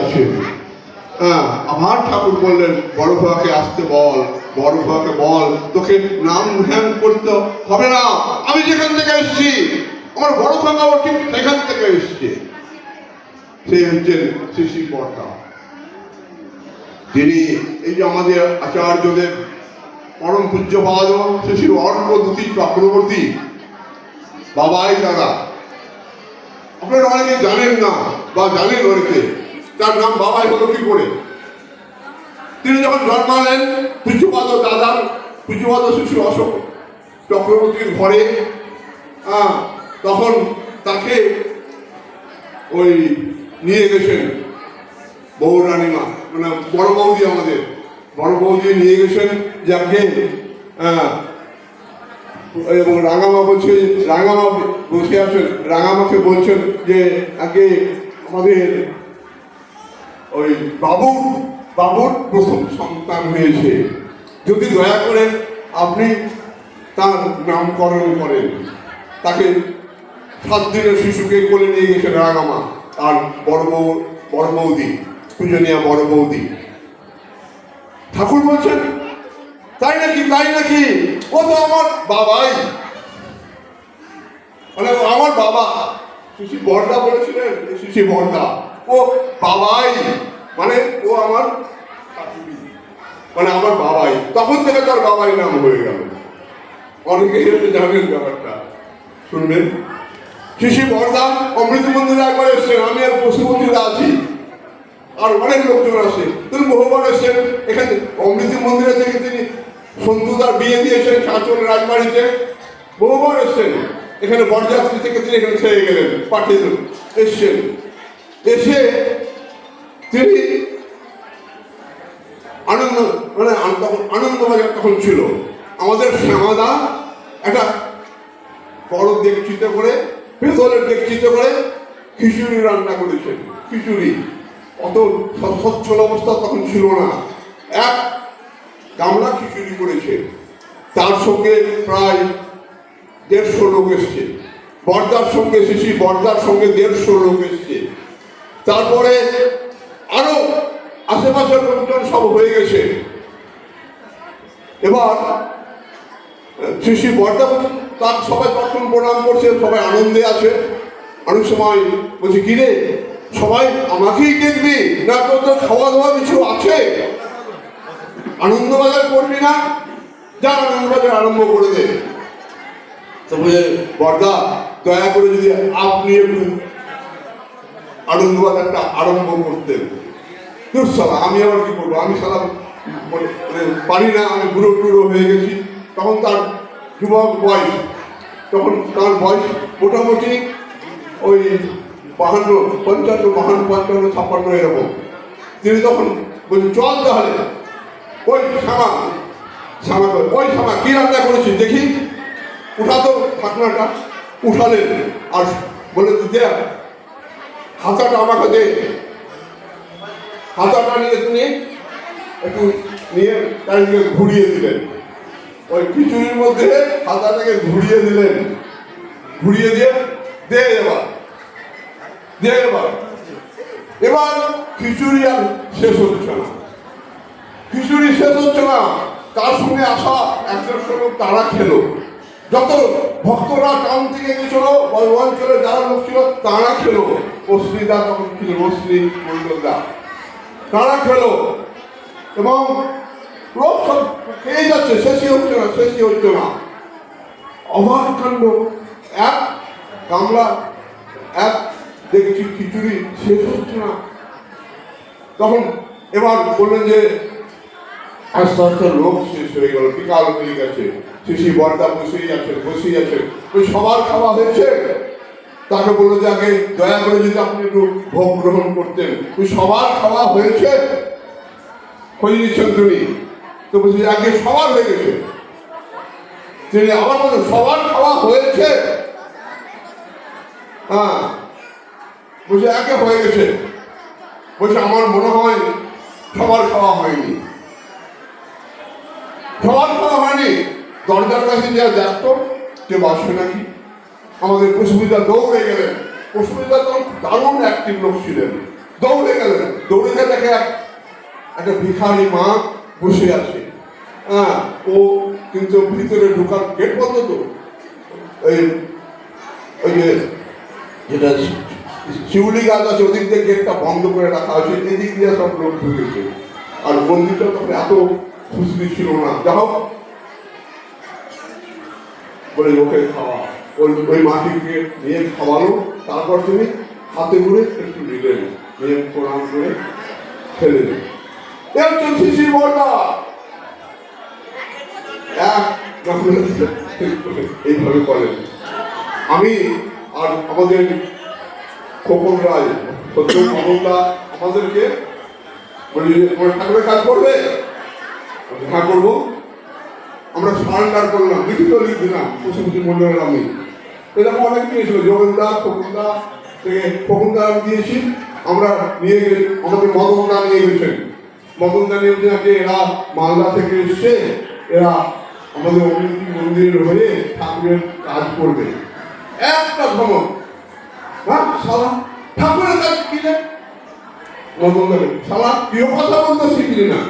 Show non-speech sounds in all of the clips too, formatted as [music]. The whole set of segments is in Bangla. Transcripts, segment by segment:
আছে হ্যাঁ আমার ঠাকুর বললেন, বড় আসতে বল, বড় বল, তোকে নাম করতে হবে না। আমি যেখান থেকে এসেছি, আমার বড় ভাঙা ঠিক সেখান থেকে এসছে। সে হচ্ছেন শিশি বর্তা। তিনি এই যে আমাদের আচার্যদের পরম পূজ্যপাদ শ্রী শ্রী অর্কদূতি চক্রবর্তী, বাবাই দাদা আপনারা অনেকে জানেন না বা জানেন অনেকে। তার নাম বাবাই হলো কি করে? তিনি যখন জন্মালেন পূজ্যপাদ দাদার পূজ্যপাদ শিশু অশোক চক্রবর্তীর ঘরে তখন তাকে ওই নিয়ে গেছেন বউ রানীমা মানে বড় বৌদি আমাদের, বড় বৌদি নিয়ে গেছেন যাকে এবং রাঙামা বলছে, রাঙামা বসে আছেন, রাঙামাকে বলছেন যে আগে আমাদের ওই বাবুর বাবুর প্রথম সন্তান হয়েছে। যদি দয়া করে আপনি তার নামকরণ করেন, তাকে সাত দিনের শিশুকে কোলে নিয়ে গেছেন রাঙামা আর বড় বউ, বড় বৌদি, পূজনীয় বড় বৌদি। ঠাকুর বলছেন, তাই নাকি তাই নাকি? ও তো আমার বাবাই। মানে আমার বাবা। শিশি বর্দা বলেছিলেন, শিশি বর্দা। ও বাবাই। মানে ও আমার মানে আমার বাবাই। তখন থেকে তার বাবাই নাম হয়ে গেল। অনেকে হয়তো জানেন ব্যাপারটা। শুনবেন? শিশি বর্দা, অমৃত মন্দিরে একবার এসছেন। আমি আর পশুপতিরা আছি। আর অনেক লোকজন আসে তিনি বহুবার এসেছেন। এখানে অমৃত মন্দিরে থেকে তিনি সন্তুদার বিয়ে দিয়েছেন চাঁচল রাজবাড়িতে। বহুবার এসেছেন। এখানে বরযাত্রী থেকে তিনি এখানে ছেড়ে গেলেন, পাঠিয়ে এসছেন। এসে তিনি আনন্দ মানে তখন আনন্দবাজার তখন ছিল। আমাদের শ্যামাদা একটা বড় দেখচিতে করে পেতলের দেখচিতে করে খিচুড়ি রান্না করেছেন, খিচুড়ি। অত সচ্ছল অবস্থা তখন ছিল না। এক গামলা খিচুড়ি করেছে। তার সঙ্গে প্রায় দেড়শো লোক এসছে। বর্দার সঙ্গে এসেছি, বর্দার সঙ্গে দেড়শো লোক এসছে। তারপরে আরও আশেপাশের লোকজন সব হয়ে গেছে। এবার শিশি বর্দা বলছেন, তার সবাই তখন প্রণাম করছে সবাই আনন্দে আছে। অনেক সময় বলছি কিরে সবাই আমাকেই দেখবি? না তোর তো খাওয়া দাওয়া কিছু আছে? আনন্দবাজার করবি না? যা আনন্দবাজার আরম্ভ করে দে। তবে বর্দা দয়া করে যদি আপনি একটু আনন্দবাজারটা আরম্ভ করতেন তোর সালা আমি আবার কি করব আমি সালা মানে মানে পারি না, আমি বুড়ো টুড়ো হয়ে গেছি। তখন তার যুবক বয়স, তখন তার বয়স মোটামুটি ওই বাহান্ন, পঞ্চান্ন বাহান্ন, পঞ্চান্ন, ছাপ্পান্ন এরকম। তিনি তখন বলছেন চল তাহলে। ওই শ্যামা শ্যামা ওই শ্যামা কী রান্না করেছিস দেখি? উঠা তো ঢাকনাটা, উঠালেন। আর বলে দে হাতাটা আমাকে দে। হাতাটা নিয়ে তিনি একটু নিয়ে চারিদিকে ঘুরিয়ে দিলেন। ওই খিচুড়ির মধ্যে হাতাটাকে ঘুরিয়ে দিলেন। ঘুরিয়ে দিয়ে দে এবার। দে এবার। এবার খিচুড়ি আর শেষ হচ্ছে না। খিচুড়ি শেষ হচ্ছে না। তার সঙ্গে আসা একজন লোক তারা খেলো। যত ভক্তরা টাউন থেকে গেছিল ওই অঞ্চলে যারা লোক ছিল, তারা খেলো। অশ্রিদা তখন ছিল অশ্রী মন্ডলদা তারা খেলো। এবং লোক সব খেয়ে যাচ্ছে, শেষই হচ্ছে না, শেষই হচ্ছে না। অবাক কাণ্ড। এক গামলা, এক দেখছি খিচুড়ি, শেষ হচ্ছে না। তখন এবার বললেন যে আস্তে লোক শেষ হয়ে গেল, বিকাল হয়ে গেছে। শিশি বর্দা বসেই আছেন বসেই আছেন ওই সবার খাওয়া হয়েছে। তাকে বলল যে, আগে দয়া করে যদি আপনি একটু ভোগ গ্রহণ করতেন। ওই সবার খাওয়া হয়েছে। খোঁজ নিচ্ছেন তুমি তো বলছি আগে সবার হয়ে গেছে। তিনি আবার বলছেন সবার খাওয়া হয়েছে। হ্যাঁ। বলছে, একে হয়ে গেছে। বলছে, আমার মনে হয় সবার খাওয়া হয়নি। সবার খাওয়া হয়নি। দরজার কাছে যা দেখতো যে বাসবে নাকি? আমাদের কুসুমিতা দৌড়ে গেলেন কুসুমিতা তখন দারুণ অ্যাক্টিভ লোক ছিলেন। দৌড়ে গেলেন। দৌড়ে গেলে দেখে একটা ভিখারি মা বসে আছে। হ্যাঁ ও কিন্তু ভিতরে ঢোকার গেট বন্ধ তো। ওই ওই যে যেটা শিউলি গাছ আছে, ওদিক দিয়ে গেটটা বন্ধ করে রাখা হয়েছে। এদিক দিয়ে সব লোক ঢুকেছে। আর মন্দিরটা তখন এত খুশি ছিল না। যা হোক, বলে ওকে খাওয়া। ওই ওই মাটিকে নিয়ে খাওয়ালো। তারপর তুমি হাতে করে একটু নিলেন। নিয়ে প্রণাম করে ফেলে শিশির [laughs] এইভাবে বলেন আমি আর আমাদের খোকন রায় সত্য খোকনদা আমাদেরকে বলি ঠাকুরের কাজ করবে? হ্যাঁ করব। আমরা সারেন্ডার করলাম লিখিত লিখ দিলাম পশুপতি মন্ডলের আমি এরকম অনেক দিয়েছিল যোগেন্দা খোকনদা থেকে খোকনদা আমি দিয়েছি, আমরা নিয়ে গেলে, আমাদের মদনদা নিয়ে গেছেন। মদনদা নিয়ে গেছেন এরা মালদা থেকে এসছে, এরা আমাদের অমিতি মন্দিরের হয়ে ঠাকুরের কাজ করবে। একটা ভ্রমণ হ্যাঁ সালা ঠাকুরের কাজ কি রে? মদনদা সালা প্রিয় কথা বলতে শিখলি না।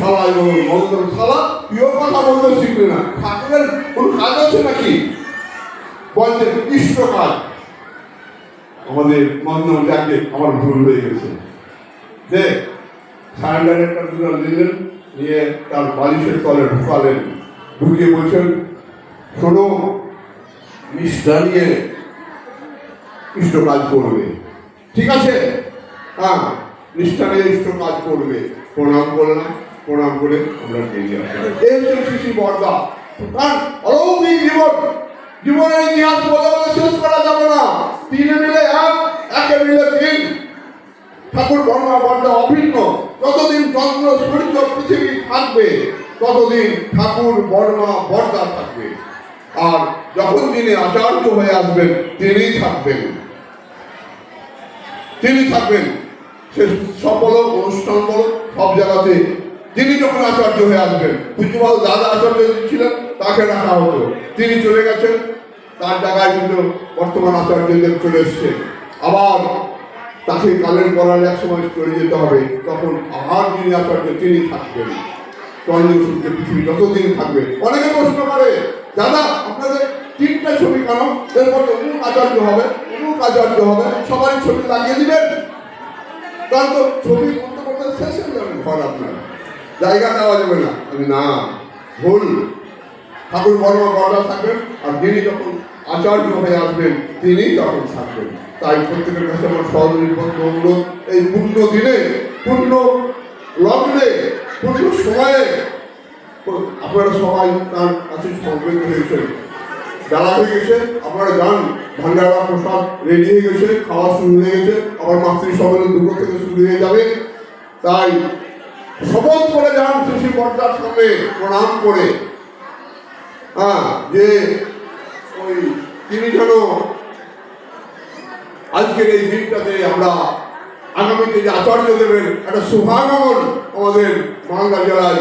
শালা এবং মন্ত্র শালা প্রিয় কথা বলতে শিখবে না। ঠাকুরের কোন কাজ আছে নাকি? বলছে ইষ্ট কাজ। আমাদের মন্ত্র যাকে, আমার ভুল হয়ে গেছে। যে সারেন্ডারের দুটো নিলেন, নিয়ে তার বালিশের তলে ঢুকালেন। ঢুকিয়ে বলছেন, শোনো, নিষ্ঠা নিয়ে ইষ্ট কাজ করবে। ঠিক আছে? হ্যাঁ নিষ্ঠা নিয়ে ইষ্ট কাজ করবে। প্রণাম করলাম। প্রণাম করে আমরা বেরিয়ে শিশি বর্দা। কারণ অলৌকিক জীবন, জীবনের ইতিহাস বলে বলে শেষ করা যাবে না। তিনে মিলে এক, একে মিলে তিন। ঠাকুর বর্মা বর্দা অভিন্ন। যতদিন চন্দ্র, সূর্য, পৃথিবী থাকবে, ততদিন ঠাকুর বর্মা বর্দা থাকবে। আর যখন তিনি আচার্য হয়ে আসবেন, তিনিই থাকবেন। তিনি থাকবেন। সে সকল অনুষ্ঠান বলো, সব জায়গাতে তিনি যখন আচার্য হয়ে আসবেন পুজোপাল দাদা আচার্য ছিলেন, তাকে রাখা হতো তিনি চলে গেছেন, তার জায়গায় কিন্তু বর্তমান আচার্যদের চলে এসছে। আবার তাকে কালের করার এক সময় চলে যেতে হবে, তখন আবার যিনি আচার্য, তিনি থাকবেন। চন্দ্র সূর্য পৃথিবী যতদিন থাকবে। অনেকে প্রশ্ন করে, দাদা, আপনাদের তিনটা ছবি কেন, এরপর অমুক আচার্য হবে, অমুক আচার্য হবে, সবাই ছবি লাগিয়ে দিবেন? কারণ তো ছবি করতে করতে শেষ হয়ে যাবে ঘর আপনার। জায়গা দেওয়া যাবে না। না, ভুল। ঠাকুর বর্মা বড়া থাকবেন, আর যিনি যখন আচার্য হয়ে আসবেন, তিনি তখন থাকবেন। তাই প্রত্যেকের কাছে আমার সহনির্বন্ধ অনুরোধ, এই পূর্ণ দিনে পূর্ণ লগ্নে পূর্ণ সময়ে, আপনারা সবাই তার কাছে সমবেত হয়েছেন। বেলা হয়ে গেছে, আপনারা যান ভান্ডারা প্রসাদ রেডি হয়ে গেছে, খাওয়া শুরু হয়ে গেছে আবার মাতৃ সম্মেলন দুপুর থেকে শুরু হয়ে যাবে। তাই শপথ করে যান শিশু পর্দার সামনে প্রণাম করে। হ্যাঁ যে ওই তিনি যেন আজকের এই দিনটাতে আমরা আগামীতে যে আচার্য দেবের একটা শুভাগমন আমাদের মালদা জেলায়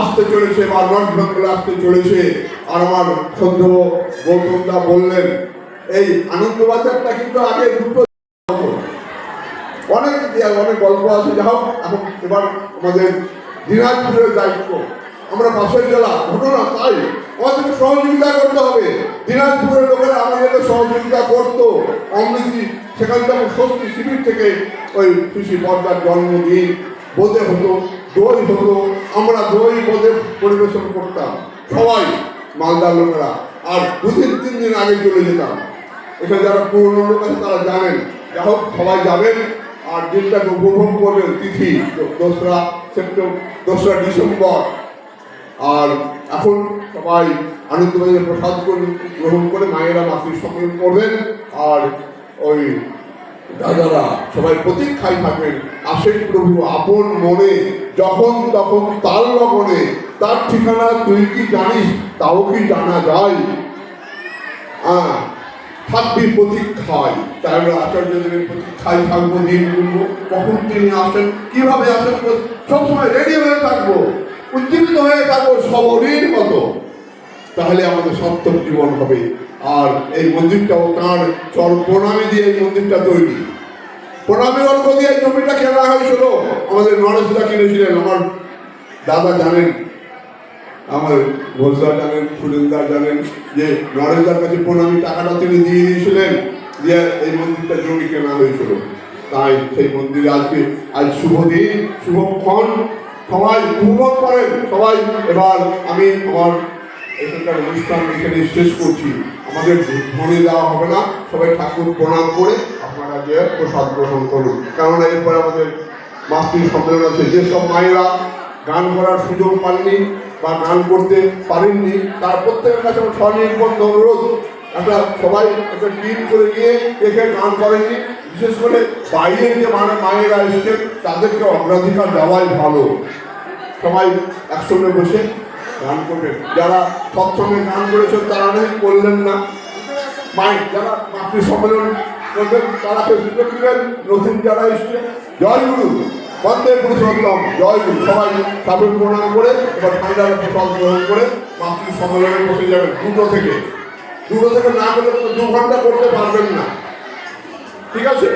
আসতে চলেছে বা নর্থ বেঙ্গলে আসতে চলেছে, আর আমার সদ্য গৌতমদা বললেন, এই আনন্দবাজারটা কিন্তু আগে দুটো অনেক অনেক গল্প আছে। যা হোক, এখন এবার আমাদের দিনাজপুরের দায়িত্ব। আমরা পাশের জেলা, ঘটনা তাই। আমাদেরকে সহযোগিতা করতে হবে। দিনাজপুরের লোকেরা আমাদেরকে সহযোগিতা করতো। অমৃতি সেখান যেমন স্বস্তি শিবির থেকে ওই কৃষি পর্দার জন্মদিন বোধে হতো, দই হতো। আমরা দই বোধে পরিবেশন করতাম। সবাই, মালদার লোকেরা। আর দুদিন, তিন দিন আগে চলে যেতাম। এখানে যারা পুরনো লোক আছে তারা জানেন। যা হোক, সবাই যাবেন। আর দিনটাকে উপভোগ করবেন তিথি, দোসরা সেপ্টেম্বর, দোসরা ডিসেম্বর। আর এখন সবাই আনন্দবাজার প্রসাদ করে গ্রহণ করে, মায়েরা মাতৃ সম্মেলন করবেন। আর ওই দাদারা সবাই প্রতীক্ষায় থাকবেন। আসেন প্রভু, আপন মনে, যখন তখন তার লগনে, তার ঠিকানা তুই কি জানিস? তাও কি জানা যায়? হ্যাঁ থাকবি প্রতীক্ষায়। তাই আমরা আচার্যদেবের প্রতীক্ষায় থাকব, দিন গুনবো, কখন তিনি আসেন, কীভাবে আসেন সবসময় রেডি হয়ে থাকব, উজ্জীবিত হয়ে থাকব সবরীর মতো। তাহলে আমাদের সত্তর জীবন হবে। আর এই মন্দিরটাও তাঁর চর প্রণামী দিয়ে এই মন্দিরটা তৈরি। প্রণামী অর্ঘ দিয়ে জমিটা কেনা হয়েছিল আমাদের নরেশদা কিনেছিলেন, আমার দাদা জানেন। আমার ঘোষদা জানেন সুরেন্দা জানেন, যে নরেশদার কাছে প্রণামী টাকাটা তিনি দিয়ে দিয়েছিলেন, দিয়ে এই মন্দিরটা জমি কেনা হয়েছিল। তাই সেই মন্দিরে আজকে, আজ শুভ দিন শুভক্ষণ সবাই উপভোগ করেন, সবাই। এবার আমি আমার এখানকার অনুষ্ঠান এখানে শেষ করছি। আমাদের ধনে দেওয়া হবে না, সবাই ঠাকুর প্রণাম করে আপনারা গিয়ে প্রসাদ গ্রহণ করুন। কেননা এরপরে আমাদের মাতৃ সম্মেলন আছে। যেসব মায়েরা গান করার সুযোগ পাননি বা গান করতে পারেননি, তার প্রত্যেকের কাছে আমার স্বনির্বন্ধ অনুরোধ একটা সবাই একটা টিম করে গিয়ে এখানে গান করেননি বিশেষ করে বাইরের যে মানে মায়েরা এসেছেন, তাদেরকে অগ্রাধিকার দেওয়াই ভালো। সবাই একসঙ্গে বসে গান করবেন। যারা সৎসঙ্গে গান করেছেন, তারা নাকি করলেন না। মাইক যারা মাতৃ সম্মেলন করবেন, তারা ফেসবুকে দিবেন। নতুন যারা এসছে, জয় গুরু। বন্দে পুরুষোত্তম। জয় গুরু সবাই সাবেক প্রণাম করে, এবার ঠান্ডার প্রসাদ গ্রহণ করে মাতৃ সম্মেলনে বসে যাবেন দুটো থেকে। দুটো থেকে না গেলে তো দু ঘণ্টা করতে পারবেন না। ঠিক আছে?